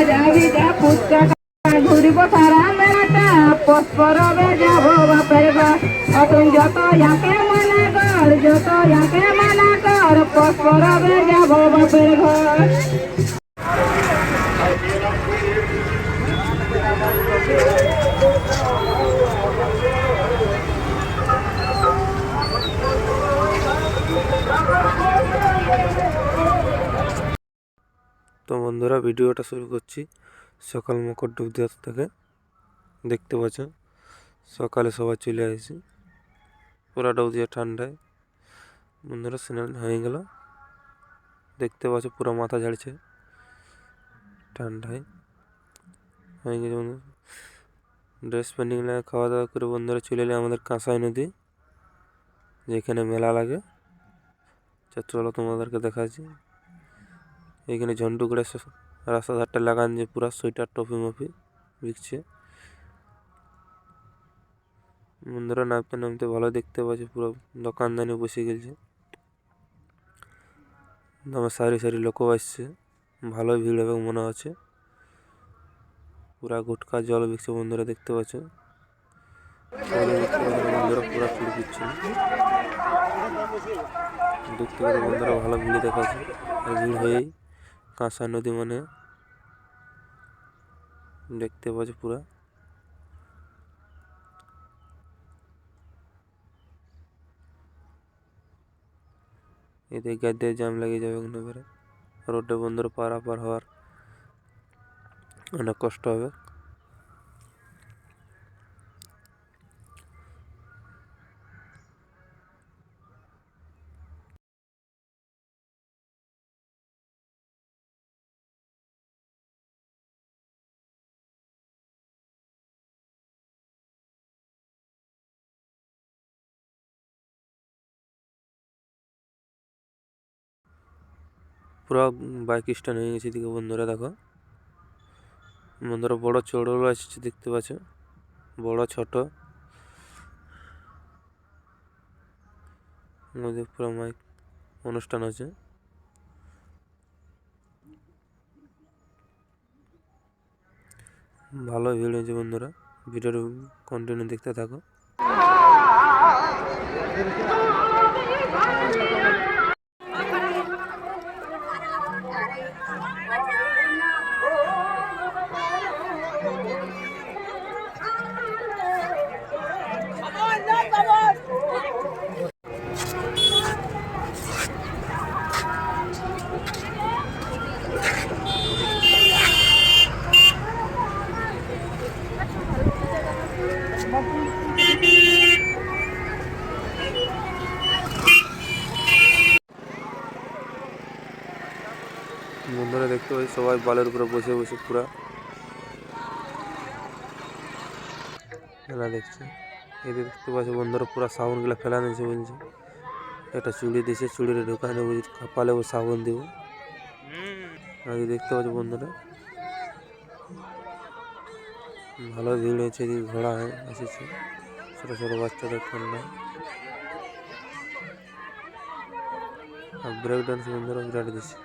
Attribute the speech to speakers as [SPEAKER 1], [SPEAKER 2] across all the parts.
[SPEAKER 1] ভিজা ফুচকা ঘুরিব সারা মেলাটা। পরবে যাব বাপের ঘর। অতুন যত ইয়াকে মানা কর, যত ইয়াকে মানা কর পরবে যাব বাপের ঘর।
[SPEAKER 2] তো বন্ধুরা ভিডিওটা শুরু করছি। সকাল মকর ডুব দেওয়ার থেকে দেখতে পাচ্ছ। সকালে সবাই চলে আসছি। পুরা ডুব দিয়ে ঠান্ডায়। বন্ধুরা স্নান হয়ে গেল। দেখতে পাচ্ছ পুরো মাথা ঝাড়ছে। ঠান্ডায়। হয়ে গেছে বন্ধু। ড্রেস প্যান্টিং লাগে, খাওয়া দাওয়া করে বন্ধুরা চলে এলে আমাদের কাঁসাই নদী, যেখানে মেলা লাগে। চলো তোমাদেরকে দেখাচ্ছি। এখানে ঝন্টু করে স- রাস্তা ধারটা লাগান যে পুরা সোয়েটার টপি মপি বিকছে। বন্ধুরা নামতে নামতে ভালো দেখতে পাচ্ছি, পুরো দোকানদানি বসে গেছে আমার সারি সারি লোকও আসছে, ভালো ভিড় হবে মনে হচ্ছে। পুরা গুটকা জল বিকছে বন্ধুরা দেখতে পাচ্ছ। জলে দেখতে পাচ্ছ বন্ধুরা, পুরা চুরি দিচ্ছে দেখতে পাচ্ছ বন্ধুরা, ভালো ভিড় দেখাচ্ছে। ভিড় হয়েই কাঁসা নদী মানে দেখতে পাচ্ছ পুরা। এতে গাদ্দে জাম লেগে যাবে বেড়ে রোডে বন্ধুর পারাপার হওয়ার অনেক কষ্ট হবে। পুরো বাইক স্ট্যান্ড হয়ে গেছে এদিকে বন্ধুরা, দেখো। বন্ধুরা, বড় চড়ল আসছে দেখতে পাচ্ছ। বড়, ছোট। পুরো মাইক অনুষ্ঠান আছে ভালো ভিড় হয়েছে বন্ধুরা। ভিডিওর কন্টিনিউ দেখতে থাকো। বন্ধুরা দেখতে পাচ্ছি, সবাই বালের উপরে বসে বসে পুরা। খেলা দেখছে। এদের দেখতে পাচ্ছি বন্ধুরা, পুরা সাবুনগুলো ফেলা নিয়েছে বলছে। একটা চুড়ি দিয়েছে চুড়ির ঢোকানে কপালে সাবুন দিব। আর দেখতে পাচ্ছি বন্ধুরা ভালো ভিড় হয়েছে, এদিকে ঘোড়া হয়ে এসেছে। ছোটো ছোটো বাচ্চাদের ঠান্ডা আর ব্রেক ডান্স বন্ধুরা বিরাট দিচ্ছে।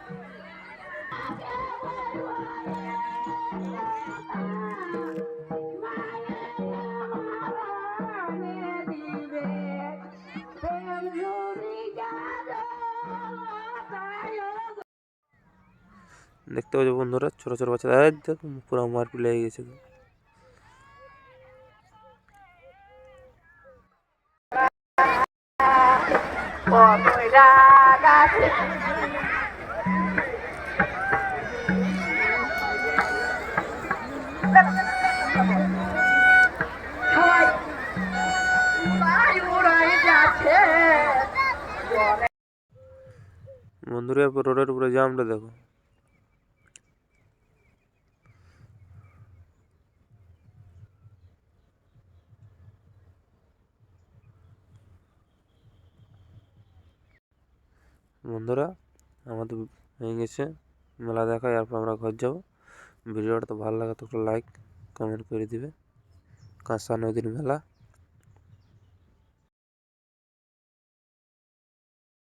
[SPEAKER 2] দেখতে পাচ্ছ বন্ধুরা, ছোট ছোট বাচ্চা এই দেখ পুরো মারপিট লেগে গেছে। তো। বন্ধুরা এরপর রোডের উপরে জামটা দেখো বন্ধুরা, আমাদের হয়ে গেছে মেলা দেখা, এরপর আমরা ঘর যাব। ভিডিওটা তো ভালো লাগে, তো একটু লাইক কমেন্ট করে দিবে। কাঁসা নদীর মেলা।